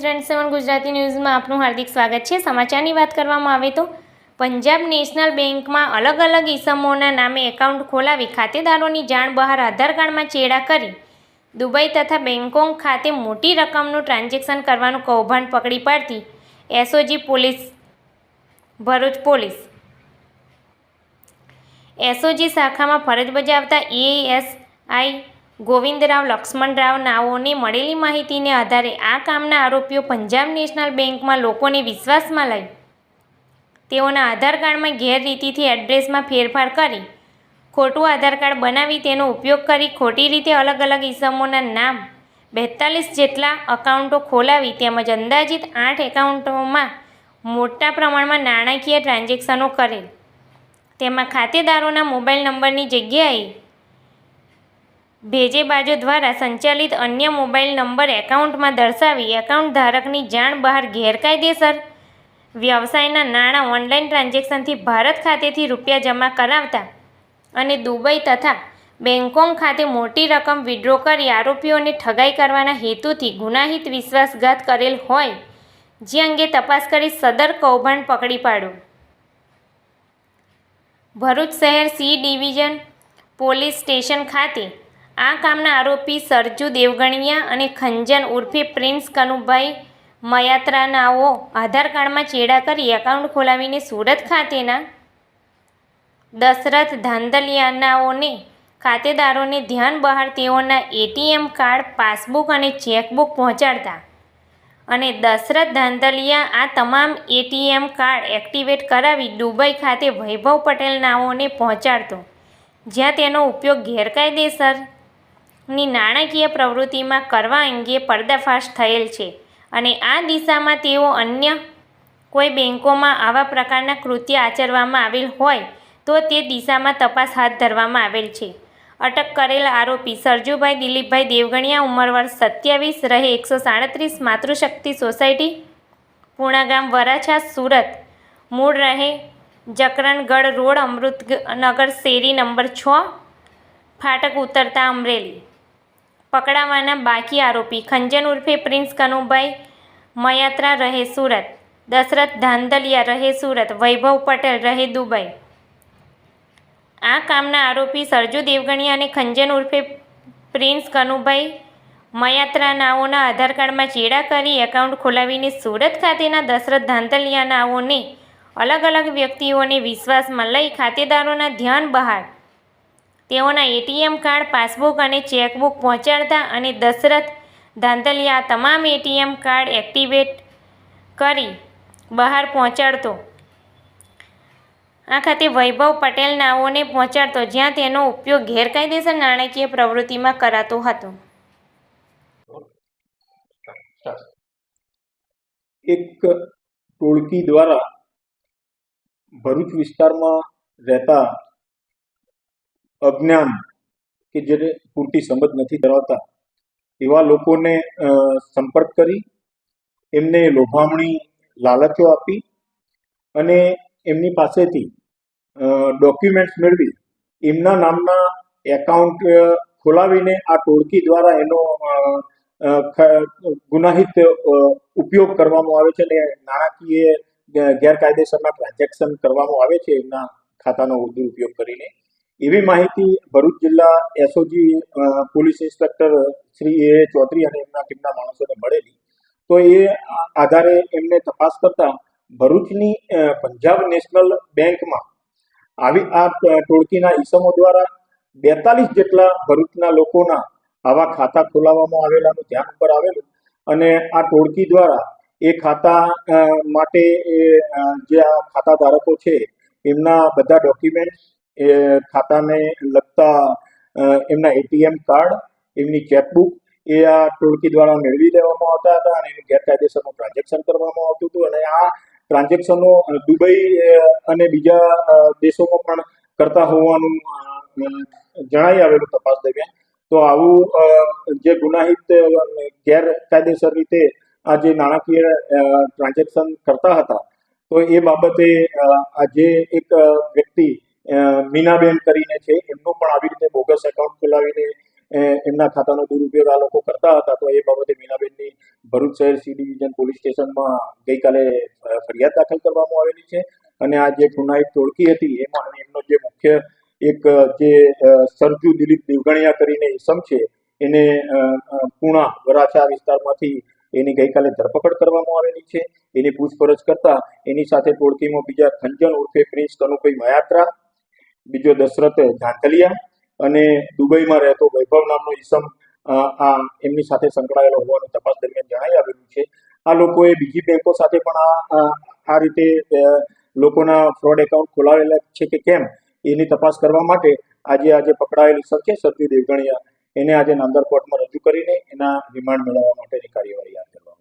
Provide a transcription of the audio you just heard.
ત્રણ સેવન ગુજરાતી ન્યૂઝમાં આપનું હાર્દિક સ્વાગત છે. સમાચારની વાત કરવામાં આવે તો પંજાબ નેશનલ બેંકમાં અલગ અલગ ઇસમોના નામે એકાઉન્ટ ખોલાવી ખાતેદારોની જાણ બહાર આધાર કાર્ડમાં ચેડા કરી. દુબઈ તથા બેંકોંગ ખાતે મોટી રકમનું ટ્રાન્ઝેક્શન કરવાનું કૌભાંડ પકડી પાડતી SOG police, Bharuch police. SOG શાખામાં ફરજ બજાવતા એએસઆઈ ગોવિંદરાવ લક્ષ્મણરાવ નાઓને મળેલી માહિતીને આધારે આ કામના આરોપીઓ પંજાબ નેશનલ બેંકમાં લોકોને વિશ્વાસમાં લઈ તેઓના આધાર કાર્ડમાં ગેરરીતિથી એડ્રેસમાં ફેરફાર કરી, ખોટું આધાર કાર્ડ બનાવી તેનો ઉપયોગ કરી ખોટી રીતે અલગ અલગ ઇસમોના નામ, બેતાલીસ જેટલા અકાઉન્ટો ખોલાવી તેમજ અંદાજિત આઠ એકાઉન્ટોમાં મોટા પ્રમાણમાં નાણાકીય ટ્રાન્ઝેક્શનો કરેલ. તેમાં ખાતેદારોના મોબાઈલ નંબરની જગ્યાએ ભેજે બાજુ દ્વારા સંચાલિત અન્ય મોબાઈલ નંબર એકાઉન્ટમાં દર્શાવી એકાઉન્ટ ધારકની જાણ બહાર ગેરકાયદેસર. વ્યવસાયના નાણાં ઓનલાઈન ટ્રાન્ઝેક્શનથી ભારત ખાતેથી રૂપિયા જમા કરાવતા અને દુબઈ તથા બેંગકોંગ ખાતે મોટી રકમ વિડ્રો કરી આરોપીઓને ઠગાઈ કરવાના હેતુથી ગુનાહિત વિશ્વાસઘાત કરેલ હોય, જે અંગે તપાસ કરી સદર કૌભાંડ પકડી પાડો ભરૂચ શહેર સી ડિવિઝન પોલીસ સ્ટેશન ખાતે આ કામના આરોપી સરજુ દેવગણિયા અને ખંજન ઉર્ફે પ્રિન્સ કનુભાઈ મયાત્રાનાઓ આધાર કાર્ડમાં ચેડા કરી એકાઉન્ટ ખોલાવીને સુરત ખાતેના દશરથ ધાંધલિયાનાઓને ખાતેદારોને ધ્યાન બહાર તેઓના એટીએમ કાર્ડ, પાસબુક અને ચેકબુક પહોંચાડતા અને દશરથ ધાંધલિયા આ તમામ એટીએમ કાર્ડ એક્ટિવેટ કરાવી દુબઈ ખાતે વૈભવ પટેલ નાઓને પહોંચાડતો, જ્યાં તેનો ઉપયોગ ગેરકાયદેસરની નાણાકીય પ્રવૃત્તિમાં કરવા અંગે પર્દાફાશ થયેલ છે અને આ દિશામાં તેઓ અન્ય કોઈ બેંકોમાં આવા પ્રકારના કૃત્ય આચરવામાં આવેલ હોય તો તે દિશામાં તપાસ હાથ ધરવામાં આવેલ છે. અટક કરેલ આરોપી સરજુભાઈ દિલીપભાઈ દેવગણિયા ઉંમર સત્યાવીસ, રહે એકસો સાડત્રીસ, માતૃશક્તિ સોસાયટી, પૂણાગામ, વરાછા, સુરત. મૂળ રહે જકરણગઢ રોડ, અમૃતનગર શેરી નંબર છ, ફાટક ઉતરતા અમરેલી. પકડાવાના બાકી આરોપી ખંજન ઉર્ફે પ્રિન્સ કનુભાઈ મયાત્રા રહે સુરત, દશરથ ધાંધલિયા રહે સુરત, વૈભવ પટેલ રહે દુબઈ. આ કામના આરોપી સરજુ દેવગણિયા અને ખંજન ઉર્ફે પ્રિન્સ કનુભાઈ મયાત્રા નાઓના આધાર કાર્ડમાં ચેડા કરી એકાઉન્ટ ખોલાવીને સુરત ખાતેના દશરથ ધાંધલિયાનાઓને અલગ અલગ વ્યક્તિઓને વિશ્વાસમાં લઈ ખાતેદારોના ધ્યાન બહાર તેઓના એટીએમ કાર્ડ, પાસબુક અને ચેકબુક પહોંચાડતા અને દશરથ ધાંધલિયા તમામ એટીએમ કાર્ડ એક્ટિવેટ કરી બહાર પહોંચાડતો. આ ખાતે વૈભવ પટેલ નાઓને પહોંચાડતો, જ્યાં તેનો ઉપયોગ ગેરકાયદેસર નાણાકીય પ્રવૃત્તિમાં કરાતો હતો. એક ટોળકી દ્વારા ભરૂચ વિસ્તારમાં રહેતા અજ્ઞાન કે જેને પૂરતી સમજ નથી ધરાવતા, એવા લોકોને સંપર્ક કરી, એમને લોભામણી, લાલચો આપી અને એમની પાસેથી ડોક્યુમેન્ટ્સ મેળવી, એમના નામના એકાઉન્ટ ખોલાવીને આ ટોળકી દ્વારા એનો ગુનાહિત ઉપયોગ કરવામાં આવે છે અને નાણાકીય, ગેરકાયદેસરના ટ્રાન્ઝેક્શન કરવામાં આવે છે એમના ખાતાનો દુરુપયોગ કરીને. એવી માહિતી ભરૂચ જિલ્લા SOG police inspector Shri A Chaudhary અને એમના ટીમના માણસોને મળેલી. તો એ આધારે એમને તપાસ કરતા ભરૂચની પંજાબ નેશનલ બેંકમાં આવી આ ટોળકીના ઈસમો દ્વારા બેતાલીસ જેટલા ભરૂચના લોકોના આવા ખાતા ખોલાવવામાં આવેલાનું ધ્યાન ઉપર આવેલું અને આ ટોળકી દ્વારા એ ખાતા માટે જે આ ખાતા ધારકો છે, એમના બધા ડોક્યુમેન્ટ એ ખાતાને લગતા એમના એટીએમ કાર્ડ, એમની ચેકબુક એ આ ટોળકી દ્વારા મેળવી લેવામાં આવતા હતા અને એનું ગેરકાયદેસરનું ટ્રાન્ઝેક્શન કરવામાં આવતું હતું. અને આ ટ્રાન્ઝેક્શનો દુબઈ અને બીજા દેશોમાં પણ કરતા હોવાનું જણાઈ આવેલું તપાસ દરમિયાન. તો આવું જે ગુનાહિત ગેરકાયદેસર રીતે આ જે નાણાકીય ટ્રાન્ઝેક્શન કરતા હતા, તો એ બાબતે આજે એક વ્યક્તિ મીનાબેન કરીને છે, એમનું પણ આવી રીતે બોગસ એકાઉન્ટ ખોલાવીને એમના ખાતાનો દુરુપયોગ આ લોકો કરતા હતા. તો એ બાબતે મીનાબેનની ભરૂચ શહેર સી ડિવિઝન પોલીસ સ્ટેશનમાં ગઈકાલે ફરિયાદ દાખલ કરવામાં આવેલી છે. અને આ જે ગુનાહિત ટોળકી હતી, એમાં એમનો જે મુખ્ય એક, જે સરજુ દિલીપ દેવગણિયા કરીને ઇસમ છે, એને પૂણા વરાછા વિસ્તારમાંથી એની ગઈકાલે ધરપકડ કરવામાં આવેલી છે. એની પૂછપરછ કરતા એની સાથે ટોળકીમાં બીજા ખંજન ઉર્ફે પ્રિન્સ કનુભાઈ મયાત્રા બીજો દશરથ ધાંધલિયા અને દુબઈમાં રહેતો વૈભવ નામનો ઈસમ આ એમની સાથે સંકળાયેલો હોવાનું તપાસ દરમિયાન જણાઈ આવેલું છે આ લોકોએ બીજી બેંકો સાથે પણ આ, આ- રીતે લોકોના ફ્રોડ એકાઉન્ટ ખોલાવેલા છે કે કેમ, એની તપાસ કરવા માટે આજે આજે પકડાયેલી છે સરજુ દેવગણિયા એને આજે નાંદર કોર્ટમાં રજૂ કરીને એના રિમાન્ડ મેળવવા માટેની કાર્યવાહી હાથ ધરવામાં આવી.